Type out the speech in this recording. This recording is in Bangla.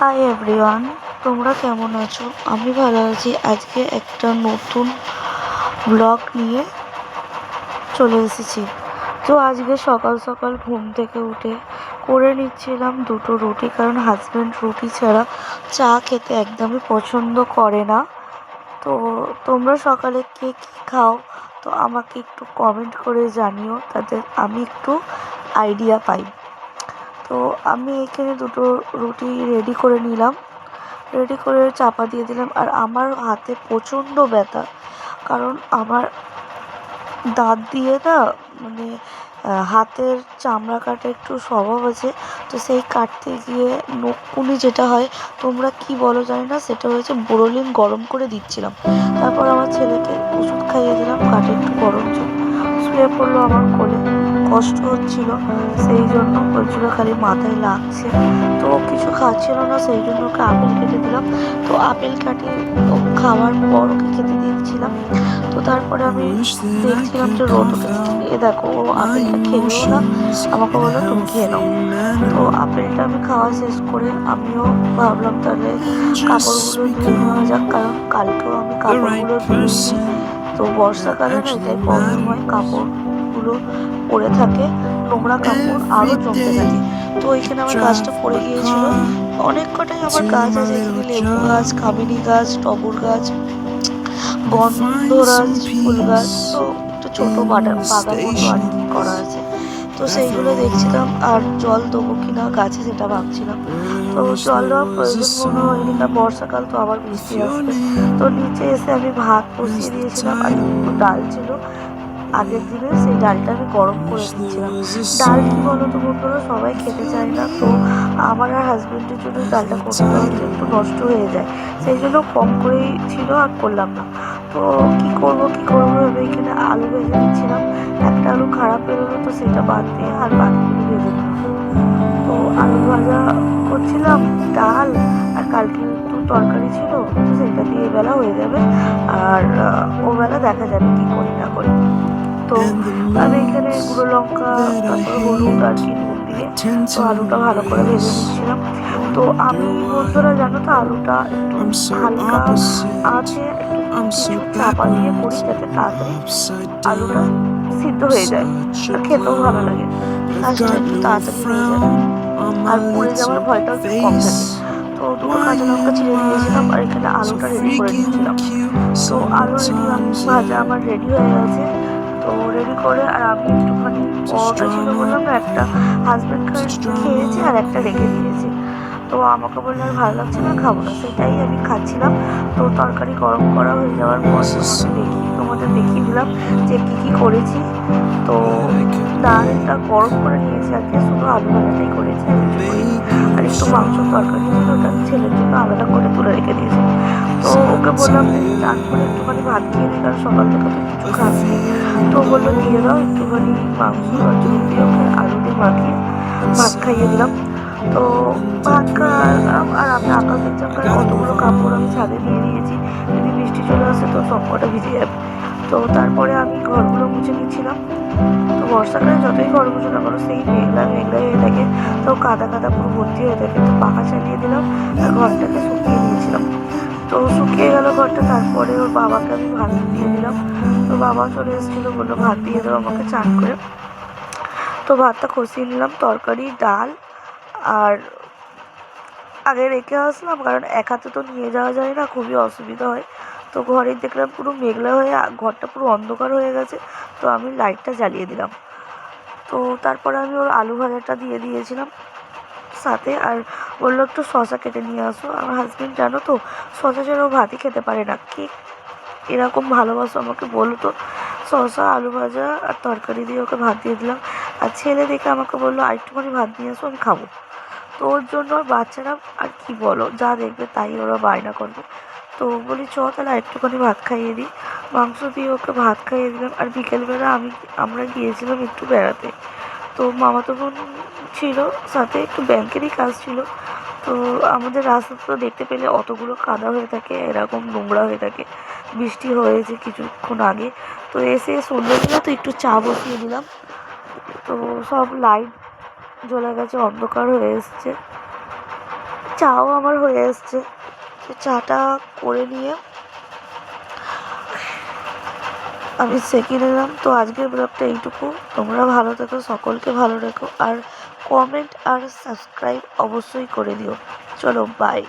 হাই এভরিওয়ান তোমরা কেমন আছো? আমি ভালো আছি। আজকে একটা নতুন ব্লগ নিয়ে চলে এসেছি। তো আজকে সকাল সকাল ঘুম থেকে উঠে করে নিচ্ছিলাম দুটো রুটি, কারণ হাজব্যান্ড রুটি ছাড়া চা খেতে একদমই পছন্দ করে না। তো তোমরা সকালে কে কী খাও, তো আমাকে একটু কমেন্ট করে জানিও। তাতে আমি একটু আইডিয়া পাই। তো আমি এখানে দুটো রুটি রেডি করে নিলাম। রেডি করে চাপা দিয়ে দিলাম। আর আমার হাতে প্রচণ্ড ব্যথা। কারণ আমার দাঁত দিয়ে না মানে হাতের চামড়া কাটা একটু স্বভাব আছে। তো সেই কাটতে গিয়ে নখকুনি যেটা হয়, তোমরা কি বলো জানি না, সেটা হয়েছে বোরোলিন গরম করে দিচ্ছিলাম। তারপর আমার ছেলেকে ওষুধ খাইয়ে দিলাম, কাটে একটু গরম ছিল শুয়ে পড়ল আমার কোলে। কষ্ট হচ্ছিল। সেই জন্য বলছিল, খালি মাথায় লাগছে। তো কিছু খাচ্ছিল না, সেই জন্য ওকে আপেল কেটে দিলাম। তো আপেল কাটে খাওয়ার পর ওকে খেতে দিচ্ছিলাম তো তারপরে আমি দেখছিলাম যে রোদ এ দেখো, ও আপেলটা খেলো না। আমাকে বলল, তুমি খেয়ে নাও। তো আপেলটা আমি খাওয়া শেষ করে আমিও ভাবলাম, তাহলে কাপড়গুলো ধুয়ে নেওয়া যাক। কারণ কালকেও আমি কাপড়গুলো তো বর্ষাকালে না, এটাই প্রবলেম হয় কাপড়গুলো পরে থাকে নোংরা কাপড় আরও জমতে থাকে। তো এখানে আমার গাছটা পড়ে গিয়েছিল। অনেক কটাই আমার গাছ আছে এখানে লেবু গাছ কামিনী গাছ টগর গাছ গন্ধরাজ ফুল গাছ তো একটু ছোট বাগান বাগান মতো আর কি করা আছে। তো সেইগুলো দেখছিলাম আর জল দেবো কিনা গাছে সেটা ভাবছিলাম। তো জল দেওয়ার প্রয়োজন মনে হয়নি না বর্ষাকাল তো আবার বৃষ্টি আসবে। তো নিচে এসে আমি ভাত বসিয়ে দিয়েছিলাম আর ডাল ছিল। আগের দিনে সেই ডালটা আমি গরম করে দিয়েছিলাম। ডাল কি বলো তো বন্ধুরা? সবাই খেতে চায় না। তো আমার আর হাজবেন্ডের জন্য ডালটা করতে একটু নষ্ট হয়ে যায়। সেই জন্য কম করেই ছিল আর করলাম না। তো কি করব কি করব ভেবে এখানে আলু ভেজে দিচ্ছিলাম। একটা আলু খারাপ বেরোলো তো সেটা বাদ দিয়ে আর বাকিগুলো ভেজে দিলাম। তো আলু ভাজা করছিলাম ডাল আর কালকে একটু তরকারি ছিল তো সেটা দিয়ে বেলা হয়ে যাবে। আর আহ, ও বেলা দেখা যাবে কি করি না করি। তো আমি এখানে গুঁড়ো লঙ্কা তারপরে হলুদ আর কি নুন দিয়ে তো আলুটা ভালো করে ভেজে নিচ্ছিলাম। তো আমি বন্ধুরা জানো তো আলুটা একটু হালকা আছে চাপা দিয়ে করি যাতে তাড়াতাড়ি আলুটা সিদ্ধ হয়ে যায় আর খেতেও ভালো লাগে। কাজটা একটু তাড়াতাড়ি হয়ে যায়। আর পুড়ে যাওয়ার ভয়টাও একটু কম থাকে। তো দুটো কাঁচা লঙ্কা ছিঁড়ে আর এখানে আলুটা রেডি করে দিচ্ছিলাম। তো আলু রেডি ভাজা আমার রেডি হয়ে গেছে। তো রেডি করে আর আমি একটুখানি পরোটা ছিল বললাম না একটা হাজব্যান্ড খেয়েছি আর একটা রেখে দিয়েছি। তো আমাকে বললে আর ভালো লাগছে না খাব না। সেটাই আমি খাচ্ছিলাম। তো তরকারি গরম করা হয়ে যাওয়ার পর দেখি তোমাদের দেখিয়ে দিলাম যে কী কী করেছি। তো ডালটা গরম করে নিয়েছি আজকে শুধু আলু ভাজাটাই করেছি আর। আর একটু মাংস তরকারি ছিল ওটা ছেলের জন্য আলাদা করে তুলে রেখে দিয়েছি। ওকে বললাম করে একটুখানি ভাত খেয়ে নি কারণ সকাল থেকে তো কিছু খাসনি তো বলল দিয়ে দাও একটুখানি মাংস ঝোল দিয়ে আলু দিয়ে মাখিয়ে, ভাত খাইয়ে দিলাম। তো ভাত খাওয়ালাম, আর আমি আকাশ দেখছিলাম কারণ অতগুলো কাপড় আমি ছাদে দিয়ে দিয়েছি যদি বৃষ্টি চলে আসে তো সব কটা ভিজে যাবে। তো তারপরে আমি ঘরগুলো মুছে নিচ্ছিলাম। তো বর্ষাকালে যতই ঘর মুছে না করো সেই মেঘলা মেঘলা হয়ে থাকে। তো কাদা কাদা পুরো ভর্তি হয়ে থাকে। তো পাখা চালিয়ে দিলাম আর ঘরটাকে শুকিয়ে দিয়েছিলাম তো শুকিয়ে গেল ঘরটা, তারপরে ওর বাবাকে আমি ভাত দিয়ে দিলাম। তো বাবা চলে এসেছিল, বলল, ভাত দিয়ে দেবো আমাকে চান করে। তো ভাতটা কষিয়ে নিলাম, তরকারি, ডাল আর আগে রেখে আসলাম, কারণ এক হাতে তো নিয়ে যাওয়া যায় না, খুবই অসুবিধা হয়। তো ঘরে দেখলাম পুরো মেঘলা হয়ে, ঘরটা পুরো অন্ধকার হয়ে গেছে, তো আমি লাইটটা জ্বালিয়ে দিলাম। তো তারপরে আমি ওর আলু ভাজাটা দিয়ে দিয়েছিলাম। সাথে আর বলল, একটু শশা কেটে নিয়ে আসো। আমার হাজবেন্ড জানো তো শশা ছাড়া ও ভাতই খেতে পারে না। কে এরকম ভালোবাসো আমাকে বলো তো শশা আলু ভাজা আর তরকারি দিয়ে ওকে ভাত দিয়ে দিলাম। আর ছেলে দেখে আমাকে বলল, আর একটুখানি ভাত নিয়ে আসো, আমি খাব। তো ওর জন্য বাচ্চারা, আর কি বলো, যা দেখবে তাই ওরা বায়না করবে। তো বলি, চ, তাহলে একটুখানি ভাত খাইয়ে দিই। মাংস দিয়ে ওকে ভাত খাইয়ে দিলাম। আর বিকেলবেলা আমি, আমরা গিয়েছিলাম একটু বেড়াতে। তো মামাতো বোন ছিল, সাথে একটু ব্যাংকেরই কাজ ছিল। তো আমাদের রাস্তা তো দেখতে পেলে অতগুলো কাদা হয়ে থাকে, এরকম নোংরা হয়ে থাকে। বৃষ্টি হয়েছে কিছুক্ষণ আগে। তো এসে সন্ধ্যেবেলা তো একটু চা বসিয়ে দিলাম। তো সব লাইট জ্বলে গেছে, অন্ধকার হয়ে এসছে। চাও আমার হয়ে এসছে। চাটা করে নিয়ে আমি সেঁকে নিলাম তো আজকের ব্লগটা এইটুকু। তোমরা ভালো থেকো, সকলকে ভালো রেখো। আর কমেন্ট আর সাবস্ক্রাইব অবশ্যই করে দিও। চলো বাই